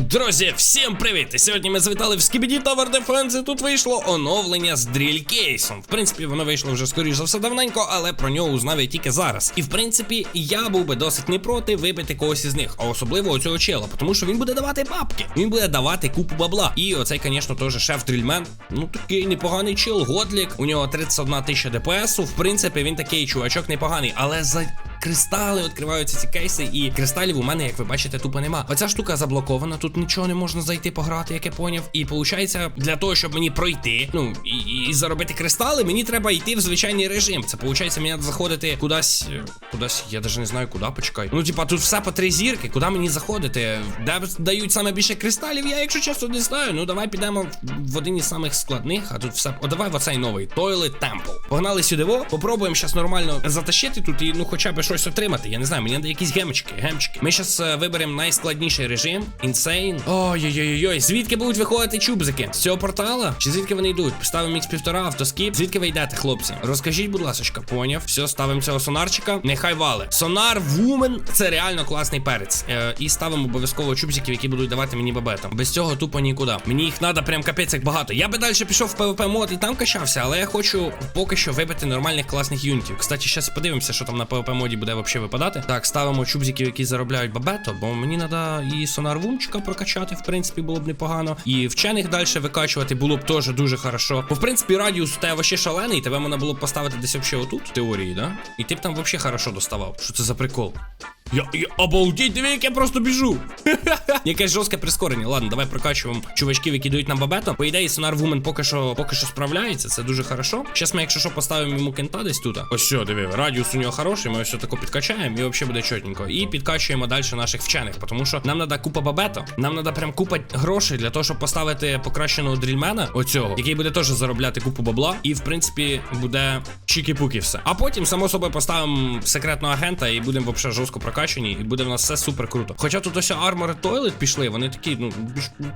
Друзі, всім привіт! І Сьогодні ми завітали в Skibidi Tower Defense і тут вийшло оновлення з дрількейсом. В принципі, воно вийшло вже скоріш за все давненько, але про нього узнав я тільки зараз. І в принципі, я був би досить не проти вибити когось із них, а особливо оцього чела, тому що він буде давати бабки. Він буде давати купу бабла. І оцей, звісно, теж шеф дрільмен. Ну такий непоганий чел, годлік. У нього 31 тисяча ДПС. В принципі, він такий чувачок непоганий, але за. Кристали відкриваються ці кейси, і кристалів у мене, як ви бачите, тупо нема. Оця штука заблокована, тут нічого не можна зайти пограти, як я поняв. І виходить, для того, щоб мені пройти, ну і, і, заробити кристали, мені треба йти в звичайний режим. Це виходить, мені заходити кудись. е, Кудись, я навіть не знаю, куди почекай. Ну, типа, тут все по три зірки, куди мені заходити? Де дають саме більше кристалів, я, якщо чесно, не знаю. Ну давай підемо в один із самих складних, а тут все. О, давай в оцей новий Toilet Temple. Погнали сюди, попробуємо зараз нормально затащити тут і ну хоча б щось отримати. Я не знаю, мені треба якісь гемчики, гемчики. Ми зараз виберемо найскладніший режим. Insane. Ой-ой-ой-ой. Звідки будуть виходити чубзики? З цього портала? Чи звідки вони йдуть? Поставимо ікс півтора, автоскіп. Звідки ви йдете, хлопці? Розкажіть, будь ласка, поняв. Все, ставимо цього сонарчика. Нехай вали. Сонар Вумен це реально класний перець. Е, і ставимо обов'язково чубзиків, які будуть давати мені бабетом. Без цього тупо нікуди. Мені їх треба прям капець як багато. Я би далі пішов в PvP мод і там качався, але я хочу поки що вибити нормальних класних юнітів. Кстати, зараз подивимося, що там на PvP моді буде взагалі випадати. Так, ставимо чубзиків, які заробляють бабето, бо мені треба і сонар вумчика прокачати, в принципі, було б непогано. І вчених далі викачувати було б теж дуже хорошо. Бо в принципі радіус у тебе вообще шалений, тебе можна було б поставити десь вообще отут, в теорії, да? І ти б там вообще хорошо доставав. Що це за прикол? Я, я обалдіть, диви, як я просто біжу. Якесь жорстке прискорення. Ладно, давай прокачуємо чувачків, які дають нам бабето. По ідеї, Сонар Вумен поки що поки що справляється, це дуже хорошо. Зараз ми, якщо що, поставимо йому кента десь тут. Ось все, диви, радіус у нього хороший, ми ось тако підкачаємо і взагалі буде чотненько. І підкачуємо далі наших вчених, тому що нам треба купа бабето, нам треба прям купа грошей для того, щоб поставити покращеного дрільмена, оцього, який буде теж заробляти купу бабла. І в принципі буде чікі-пуки все. А потім, само собою, поставимо секретного агента і будемо взагалі жорстко прокачані, і буде в нас все супер круто. Хоча тут ось армори Тойлет пішли, вони такі, ну,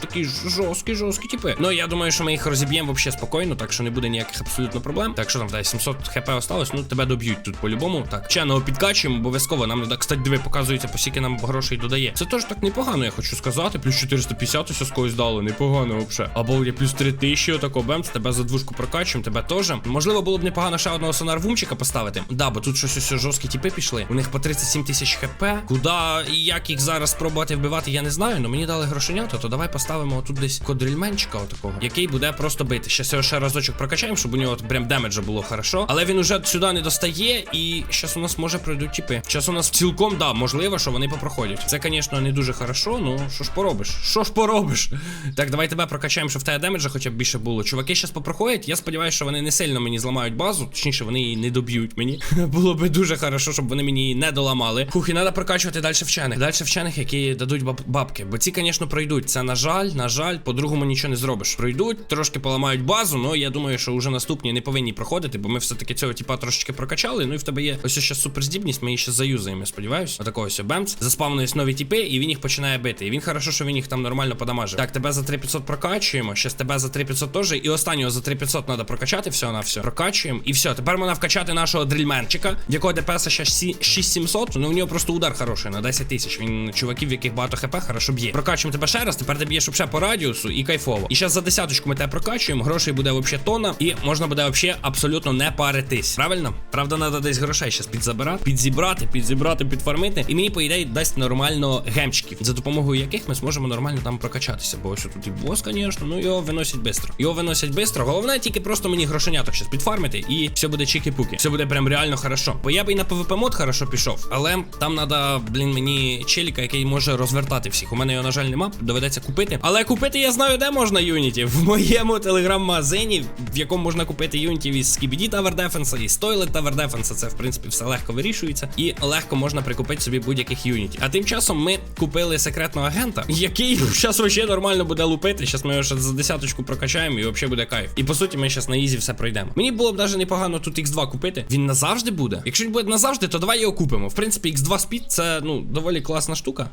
такі жорсткі, жорсткі типи. Ну я думаю, що ми їх розіб'ємо взагалі спокійно, так що не буде ніяких абсолютно проблем. Так що там дай 700 хп осталось, ну тебе доб'ють тут по-любому. Так, ченого підкачуємо, обов'язково. Нам надо, кстати, диви, показується, по нам грошей додає. Це теж так непогано, я хочу сказати. Плюс 450 ось з когось дало, непогано взагалі. Або є плюс 3000, отако бемц, тебе за двушку прокачуємо, тебе теж. Можливо, було б непогано ще одного сонарвумчика поставити. Да, бо тут щось ось жорсткі типи пішли. У них по 37 тисяч хп. Куди і як їх зараз спробувати вбивати, я не знаю. але мені дали грошенята, то давай поставимо тут десь кодрільменчика, отакого, який буде просто бити. Щас його ще разочок прокачаємо, щоб у нього прям демеджа було хорошо. Але він уже сюди не достає, і щас у нас може пройдуть типи. Щас у нас цілком, да, можливо, що вони попроходять. Це, звісно, не дуже хорошо, ну що ж поробиш? Що ж поробиш? Так, давай тебе прокачаємо, щоб в тебе демеджа хоча б більше було. Чуваки щас попроходять. Я сподіваюся, що вони не сильно мені зламають базу, точніше, вони її не доб'ють мені. Було би дуже хорошо, щоб вони мені її не доламали. Фух, і треба прокачувати далі вчених. Далі вчених, які дадуть баб- бабки. Бо ці, звісно, пройдуть. Це на жаль, на жаль, по-другому нічого не зробиш. Пройдуть, трошки поламають базу, але я думаю, що вже наступні не повинні проходити, бо ми все-таки цього типа трошечки прокачали. Ну і в тебе є ось ще суперздібність, ми її ще заюзаємо, я сподіваюся. Отакого ось бемц. Заспавнились нові тіпи, і він їх починає бити. І він хорошо, що він їх там нормально подамажив. Так, тебе за 3500 прокачуємо. Щас тебе за 3500 теж. І останнього за 3500 треба прокачати все на все. Прокачуємо. І все. Тепер можна вкачати нашого дрільменчика, в якого ДПС ще 6700. Ну у нього просто удар хороший на 10 тисяч. Він чуваків, в яких багато хп, хорошо б'є. Прокачуємо тебе ще раз. Тепер ти б'єш ще по радіусу і кайфово. І зараз за десяточку ми тебе прокачуємо. Грошей буде взагалі тонна. І можна буде взагалі абсолютно не паритись. Правильно? Правда, треба десь грошей зараз підзабирати, підзібрати, підзібрати, підфармити. І мені, по ідеї, дасть нормально гемчиків, за допомогою яких ми зможемо нормально там прокачатися. Бо ось тут і бос, звісно, ну його виносять швидко. Його виносять швидко. Головне тільки просто мені грошеняток зараз підфармити, і все буде чики-пуки. Все буде прям реально хорошо. Бо я би і на PvP мод хорошо пішов, але там треба, блін, мені челіка, який може розвертати всіх. У мене його, на жаль, нема, доведеться купити. Але купити я знаю, де можна юніті. В моєму телеграм-магазині, в якому можна купити юнітів із Skibidi Tower Defense, із Toilet Tower Defense. Це в принципі все легко вирішується. І легко можна прикупити собі будь-яких юнітів. А тим часом ми купили секретного агента, який зараз вообще нормально буде лупити. Зараз ми його ще за десяточку прокачаємо і взагалі буде кайф. І по суті, ми зараз на ізі все пройдемо. Мені було б навіть непогано тут X2 купити. Він назавжди буде. Якщо він буде назавжди, то давай його купимо. В принципі, X2 Speed це ну доволі класна штука.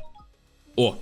О,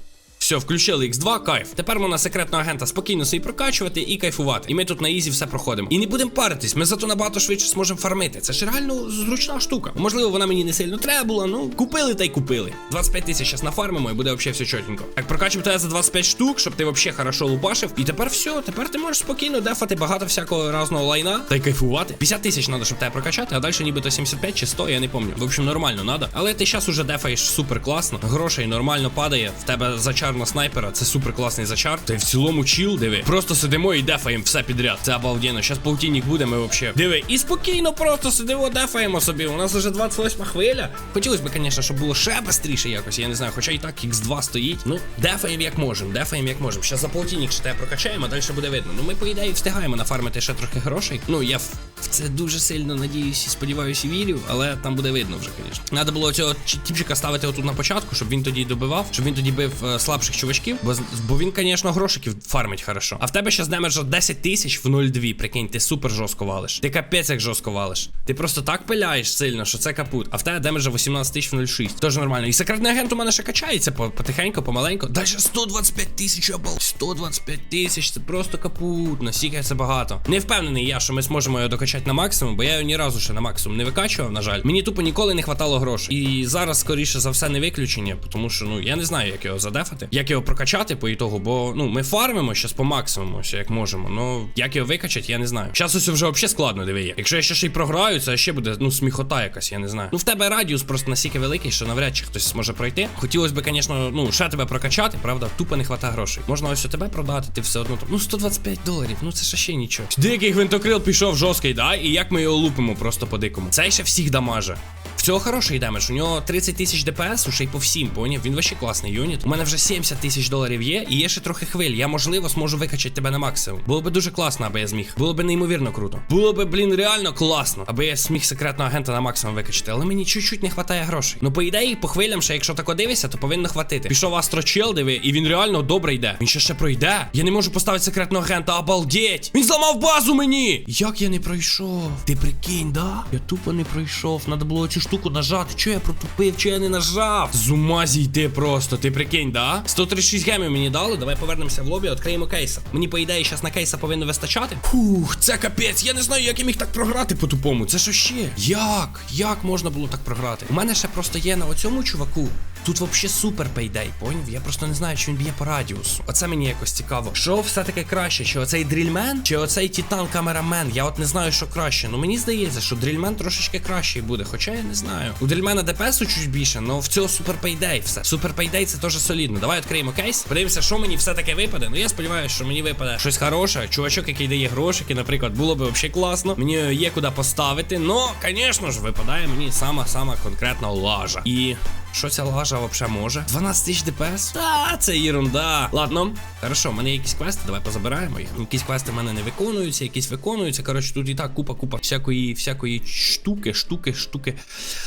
Все, включили X2, кайф. Тепер можна секретного агента спокійно собі прокачувати і кайфувати. І ми тут на ізі все проходимо. І не будемо паритись, ми зато набагато швидше зможемо фармити. Це ж реально зручна штука. Можливо, вона мені не сильно треба була. Ну, купили та й купили. 25 тисяч зараз нафармимо і буде взагалі все чотенько. Так, прокачуємо тебе за 25 штук, щоб ти взагалі хорошо лупашив. І тепер все, тепер ти можеш спокійно дефати багато всякого разного лайна та й кайфувати. 50 тисяч треба, щоб тебе прокачати, а далі нібито 75 чи 100, я не пам'ятаю. В общем, нормально надо. Але ти зараз уже дефаєш супер класно. Грошей нормально падає. В тебе зачар на снайпера, це супер класний зачар. Ти в цілому чіл, диви. Просто сидимо і дефаємо все підряд. Це обалденно. Щас полтинник буде, ми взагалі. Диви, і спокійно просто сидимо, дефаємо собі. У нас вже 28 хвиля. Хотілося б, звісно, щоб було ще швидше якось. Я не знаю, хоча і так X2 стоїть. Ну, дефаємо як можемо, дефаємо як можемо. Щас за полтинник ще тебе прокачаємо, а далі буде видно. Ну ми, по ідеї, встигаємо нафармити ще трохи грошей. Ну, я в це дуже сильно надіюсь і сподіваюся, вірю, але там буде видно вже, звісно. Надо було цього чи- тіпчика ставити отут на початку, щоб він тоді добивав, щоб він тоді бив е, слабших чувачків, бо, бо він, звісно, грошиків фармить хорошо. А в тебе ще демеджа 10 тисяч в 0,2, прикинь, ти супер жорстко валиш. Ти капець як жорстко валиш. Ти просто так пиляєш сильно, що це капут. А в тебе демеджа 18 тисяч в 0,6. Тож нормально. І секретний агент у мене ще качається по- потихеньку, помаленьку. Далі 125 тисяч обал. 125 тисяч, це просто капут. Настільки це багато. Не впевнений я, що ми зможемо його докачати на максимум, бо я його ні разу ще на максимум не викачував, на жаль. Мені тупо ніколи не хватало грошей. І зараз, скоріше за все, не виключення, тому що ну я не знаю, як його задефати, як його прокачати по ітогу, бо ну ми фармимо щас по максимуму, як можемо. Ну як його викачати, я не знаю. Зараз ось вже взагалі складно, диви. Якщо я ще ще й програю, це ще буде ну сміхота якась, я не знаю. Ну в тебе радіус просто настільки великий, що навряд чи хтось зможе пройти. Хотілося б, звісно, ну ще тебе прокачати, правда, тупо не хватає грошей. Можна ось у тебе продати, ти все одно. Ну 125 доларів, ну це ще нічого. Дикий гвинтокрил пішов жорсткий, да? І як ми його лупимо просто по дикому. Це ще всіх дамаже. В цього хороший демедж, у нього 30 тисяч ДПС, уже й по всім, поняв? Він вообще класний юніт. У мене вже 70 тисяч доларів є, і є ще трохи хвиль. Я можливо зможу викачати тебе на максимум. Було би дуже класно, аби я зміг. Було би неймовірно круто. Було би, блін, реально класно, аби я зміг секретного агента на максимум викачати. Але мені чуть-чуть не вистачає грошей. Ну, по ідеї, по хвилям, ще якщо тако дивишся, то повинно хватити. Пішов астрочел, диви, і він реально добре йде. Він ще ще пройде. Я не можу поставити секретного агента, обалдеть! Він зламав базу мені! Як я не пройшов? Ти прикинь, да? Я тупо не пройшов. Надо було цю штуку нажати. Чо я протупив, чо я не нажав? З ума зійти просто, ти прикинь, да? 136 гемів мені дали. Давай повернемося в лобі, відкриємо кейса. Мені, по ідеї, зараз на кейса повинно вистачати. Фух, це капець. Я не знаю, як я міг так програти по тупому. Це що ще? Як? Як можна було так програти? У мене ще просто є на оцьому чуваку. Тут вообще супер пейдей, поняв? Я просто не знаю, чи він б'є по радіусу. Оце мені якось цікаво. Що все-таки краще? Чи оцей дрільмен, чи оцей титан камерамен? Я от не знаю, що краще. Ну мені здається, що дрільмен трошечки кращий буде. Хоча я не знаю. У дрільмена ДПСу чуть більше, але в цього супер пейдей все. Супер пейдей це теж солідно. Давай відкриємо кейс. Подивимося, що мені все-таки випаде. Ну я сподіваюся, що мені випаде щось хороше. Чувачок, який дає грошики, наприклад, було б взагалі класно. Мені є куди поставити. Ну, звісно ж, випадає мені сама-сама конкретна лажа. І. Що ця лажа взагалі може? 12 тисяч ДПС? Та, це ерунда. Ладно, хорошо, в мене є якісь квести, давай позабираємо їх. Якісь квести в мене не виконуються, якісь виконуються. Коротше, тут і так купа-купа всякої, всякої штуки, штуки, штуки.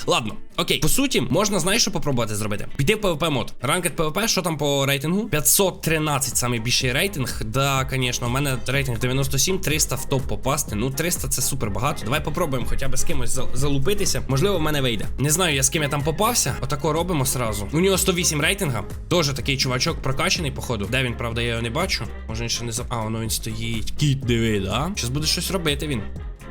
Ладно, окей. По суті, можна, знаєш, що попробувати зробити? Піти в PvP мод. Ранкет PvP, що там по рейтингу? 513 самий більший рейтинг. Да, звісно, у мене рейтинг 97, 300 в топ попасти. Ну, 300 це супер багато. Давай попробуємо хоча б з кимось залупитися. Можливо, в мене вийде. Не знаю, я з ким я там попався. Отако робимо сразу. У нього 108 рейтинга. Тоже такий чувачок прокачаний, походу. Де він, правда, я його не бачу. Може він ще не за. А, воно він стоїть. Кіт, диви, да? Щас буде щось робити він.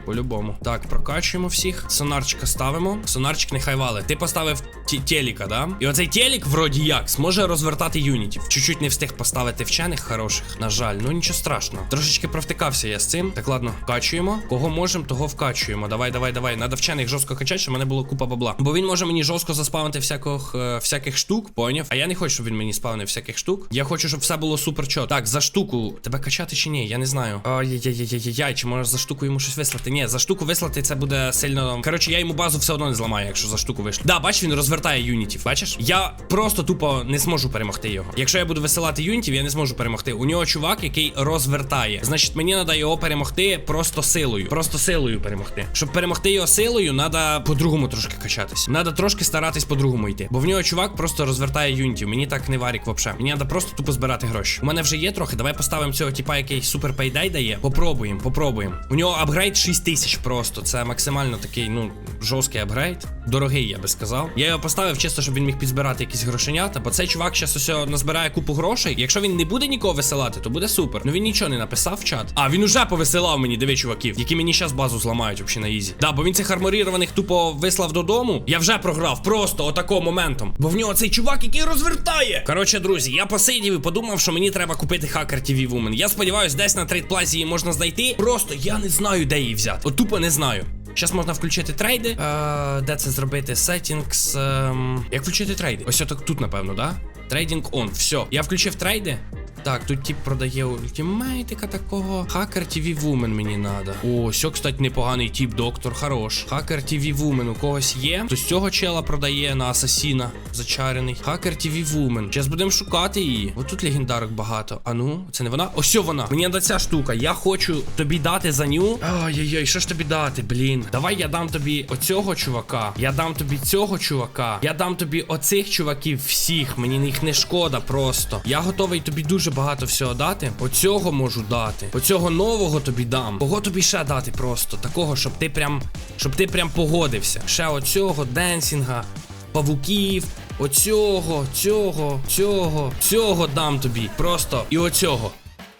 По-любому. Так, прокачуємо всіх. Сонарчика ставимо. Сонарчик нехай вали. Ти поставив теліка, да? І оцей телік, вроді як, зможе розвертати юнітів. Чуть-чуть не встиг поставити вчених хороших. На жаль, ну нічого страшного. Трошечки провтикався я з цим. Так, ладно, вкачуємо. Кого можемо, того вкачуємо. Давай, давай, давай. Надо вчених жорстко качати, щоб мене було купа бабла. Бо він може мені жорстко заспавнити всяких, е, всяких штук, поняв? А я не хочу, щоб він мені спавнив всяких штук. Я хочу, щоб все було супер чот. Так, за штуку. Тебе качати чи ні? Я не знаю. Ай-яй-яй-яй-яй, чи може за штуку йому щось вислати? Ні, за штуку вислати це буде сильно. Коротше, я йому базу все одно не зламаю, якщо за штуку вийшло. Да, бач, він розвертає юнітів. Бачиш? Я просто тупо не зможу перемогти його. Якщо я буду висилати юнітів, я не зможу перемогти. У нього чувак, який розвертає. Значить, мені треба його перемогти просто силою. Просто силою перемогти. Щоб перемогти його силою, треба по-другому трошки качатись. Треба трошки старатись по-другому йти. Бо в нього чувак просто розвертає юнітів. Мені так не варік вообще. Мені треба просто тупо збирати гроші. У мене вже є трохи. Давай поставимо цього типа, який супер пейдай дає. Попробуємо, попробуємо. У нього апгрейд 6 тисяч просто. Це максимально такий, ну, жорсткий апгрейд. дорогий, я би сказав. Я його поставив чисто, щоб він міг підзбирати якісь грошенята, бо цей чувак зараз ось назбирає купу грошей. Якщо він не буде нікого висилати, то буде супер. Ну він нічого не написав в чат. А він уже повисилав мені, диви, чуваків, які мені зараз базу зламають взагалі на ізі. Да, бо він цих арморірованих тупо вислав додому. Я вже програв просто отако моментом. Бо в нього цей чувак, який розвертає. Коротше, друзі, я посидів і подумав, що мені треба купити хакер TV Woman. Я сподіваюся, десь на трейдплазі її можна знайти. Просто я не знаю, де її взяти. От тупо не знаю. Зараз можна включити трейди. Е, де це зробити? Settings. Е, Як включити трейди? Ось отак тут, напевно, да? Трейдинг on. Все. Я включив трейди. Так, тут тип продає ультимейтика такого. Хакер TV Woman мені надо. О, сьо, кстати, непоганий тип, доктор, хорош. Хакер TV Woman у когось є. Хтось цього чела продає на асасіна. Зачарений. Хакер TV Woman. Зараз будемо шукати її. Ось тут легендарок багато. А ну, це не вона? Ось вона. Мені надо ця штука. Я хочу тобі дати за ню. Ой-ой-ой, що ж тобі дати, блін. Давай я дам тобі оцього чувака. Я дам тобі цього чувака. Я дам тобі оцих чуваків всіх. Мені їх не шкода просто. Я готовий тобі дуже багато всього дати. Оцього можу дати. Оцього нового тобі дам. Кого тобі ще дати просто? Такого, щоб ти прям. Щоб ти прям погодився. Ще оцього, денсінга, павуків. Оцього, цього, цього, цього дам тобі. Просто і оцього.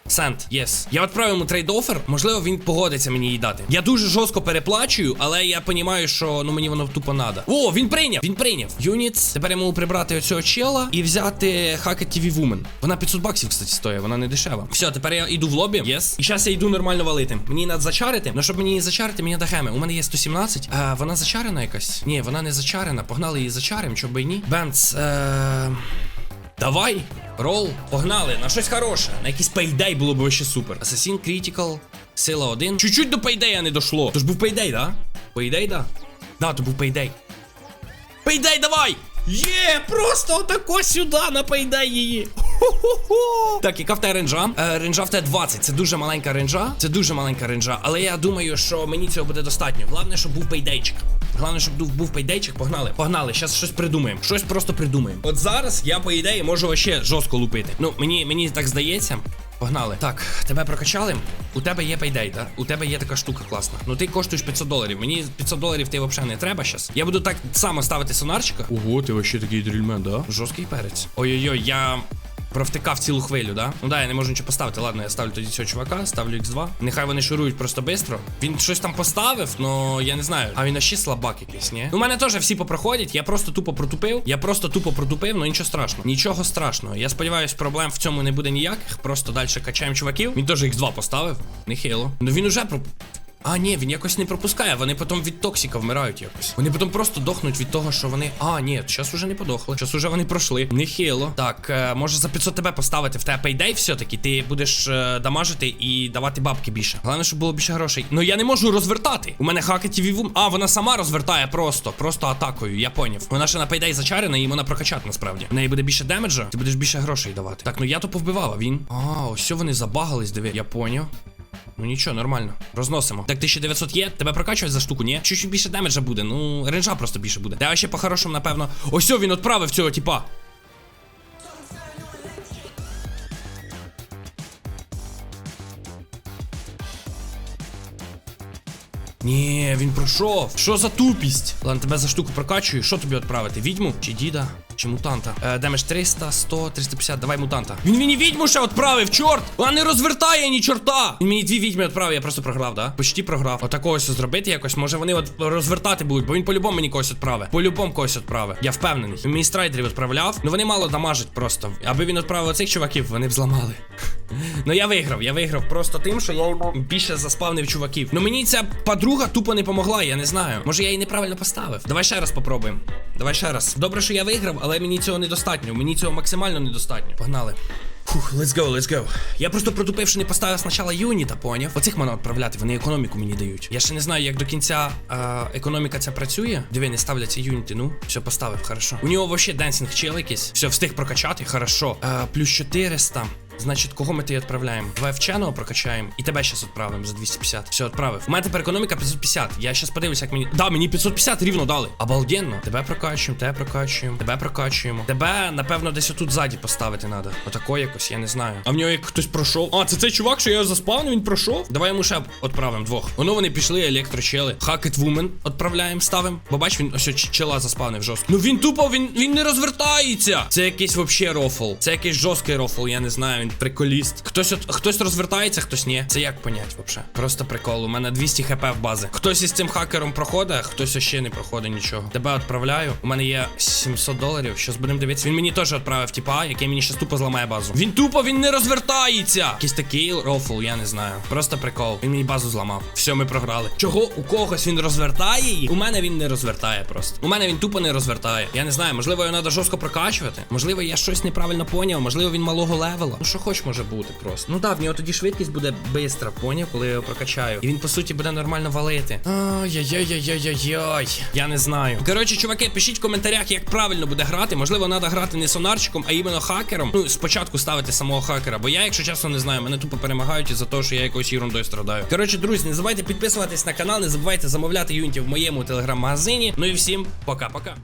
Сент, єс. Я відправив йому трейд-офер, можливо, він погодиться мені її дати. Я дуже жорстко переплачую, але я розумію, що ну мені воно тупо надо. О, він прийняв! Він прийняв. Юніц. Тепер я можу прибрати оцього чела і взяти Hacker TV Woman. Вона 500 баксів, кстати, стоїть, вона не дешева. Все, тепер я йду в лобі. Єс. І зараз я йду нормально валити. Мені треба зачарити. Ну щоб мені її зачарити, мені треба геми. У мене є 117. А вона зачарена якась? Ні, вона не зачарена. Погнали її зачарим, би й ні. Бенц. Е... Давай, рол, погнали, на щось хороше. На якийсь пейдей було б ще супер. Assassin Critical, сила 1. Чуть-чуть до пейдея не дошло. То ж був пейдей, да? Пейдей, да? Да, то був пейдей. Пейдей, давай! Є, просто отако сюди на пейдей її. Хо-хо-хо. Так, яка в тебе ренджа? Е, ренджа в тебе 20. Це дуже маленька ренджа. Це дуже маленька ренджа. Але я думаю, що мені цього буде достатньо. Головне, щоб був пейдейчик. Головне, щоб був, пейдейчик. Погнали. Погнали. Зараз щось придумаємо. Щось просто придумаємо. От зараз я, по ідеї, можу вообще жорстко лупити. Ну, мені, мені так здається. Погнали. Так, тебе прокачали. У тебе є пейдей, так? У тебе є така штука класна. Ну ти коштуєш 500 доларів. Мені 500 доларів ти взагалі не треба зараз. Я буду так само ставити сонарчика. Ого, ти вообще такий дрільмен, да? Жорсткий перець. Ой-ой-ой, я. Провтикав цілу хвилю, да? Ну да, я не можу нічого поставити. Ладно, я ставлю тоді цього чувака, ставлю X2. Нехай вони шурують просто швидко. Він щось там поставив, но я не знаю. А він ще слабак якийсь, ні? У мене теж всі попроходять. Я просто тупо протупив. Я просто тупо протупив, ну нічого страшного. Нічого страшного. Я сподіваюся, проблем в цьому не буде ніяких. Просто далі качаємо чуваків. Він теж X2 поставив. Нехило. Ну він уже. А, ні, він якось не пропускає, вони потім від токсика вмирають якось. Вони потім просто дохнуть від того, що вони. А, ні, зараз уже не подохли. Зараз уже вони пройшли. Нехило. Так, е, може за 500 тебе поставити в тебе пейдей все-таки. Ти будеш е, дамажити і давати бабки більше. Головне, щоб було більше грошей. Ну я не можу розвертати. У мене хаки TV Вум. А, вона сама розвертає просто. Просто атакою, я поняв. Вона ще на пейдей зачарена, і вона прокачати насправді. В неї буде більше демеджа, ти будеш більше грошей давати. Так, ну я то повбивав, він. А, ось вони забагались, диви. Я поняв. Ну нічого, нормально. Розносимо. Так 1900 є, тебе прокачують за штуку, ні? Чуть-чуть більше демеджа буде. Ну, ренжа просто більше буде. Та ще по-хорошому, напевно. Ось він відправив цього типа. Ні, він пройшов. Що за тупість? Ладно, тебе за штуку прокачую. Що тобі відправити? Відьму? Чи діда? Чи мутанта? Е, демедж 300, 100, 350. Давай мутанта. Він мені відьму ще відправив, чорт! Вона не розвертає ні чорта! Він мені дві відьми відправив, я просто програв, да? Почти програв. Отакого ось зробити якось. Може вони от розвертати будуть, бо він по-любому мені когось відправив. По-любому когось відправив. Я впевнений. Він мені страйдерів відправляв. Ну вони мало дамажать просто. Аби він відправив оцих чуваків, вони б зламали. Ну я виграв, я виграв просто тим, що я йому більше заспавнив чуваків. Ну мені ця подруга тупо не помогла, я не знаю. Може я її неправильно поставив. Давай ще раз попробуємо. Давай ще раз. Добре, що я виграв, але мені цього недостатньо. Мені цього максимально недостатньо. Погнали. Фух, let's go, let's go. Я просто протупив, що не поставив спочатку юніта, поняв. Оцих можна відправляти, вони економіку мені дають. Я ще не знаю, як до кінця е, економіка ця працює. Диви, не ставляться юніти. Ну, все, поставив, хорошо. У нього вообще денсінг чел якийсь. Все, встиг прокачати, хорошо. Е, плюс 400. Значить, кого ми тоді відправляємо? Давай вченого прокачаємо і тебе щас відправимо за 250. Все, відправив. У мене тепер економіка 550. Я щас подивлюся, як мені. Да, мені 550 рівно дали. Обалденно. Тебе прокачуємо, тебе прокачуємо, тебе прокачуємо. Тебе, напевно, десь отут ззаді поставити треба. Отако якось, я не знаю. А в нього як хтось пройшов. А, це цей чувак, що я його заспавнив, він пройшов. Давай йому ще відправимо двох. Воно вони пішли, електрочели. Хакет вумен відправляємо, ставимо. Бо бач, він ось чела заспавнив жорстко. Ну він тупо, він, він не розвертається. Це якийсь вообще рофл. Це якийсь жорсткий рофл, я не знаю, він приколіст. Хтось от, хтось розвертається, хтось ні. Це як понять вообще? Просто прикол. У мене 200 хп в бази. Хтось із цим хакером проходить, хтось ще не проходить нічого. Тебе відправляю. У мене є 700 доларів. Щось будемо дивитися. Він мені теж відправив, типа, який мені щас тупо зламає базу. Він тупо, він не розвертається. Якийсь такий рофл, я не знаю. Просто прикол. Він мені базу зламав. Все, ми програли. Чого у когось він розвертає її? У мене він не розвертає просто. У мене він тупо не розвертає. Я не знаю, можливо, його треба жорстко прокачувати. Можливо, я щось неправильно поняв. Можливо, він малого левела. Ну що хоч може бути просто. Ну да, в нього тоді швидкість буде бистра, поняв, коли я його прокачаю. І він по суті буде нормально валити. Ай-яй-яй-яй-яй-яй. Я не знаю. Коротше, чуваки, пишіть в коментарях, як правильно буде грати. Можливо, треба грати не сонарчиком, а іменно хакером. Ну, спочатку ставити самого хакера, бо я, якщо чесно, не знаю, мене тупо перемагають із-за того, що я якоюсь ерундою страдаю. Коротше, друзі, не забувайте підписуватись на канал, не забувайте замовляти юнітів в моєму телеграм-магазині. Ну і всім пока-пока.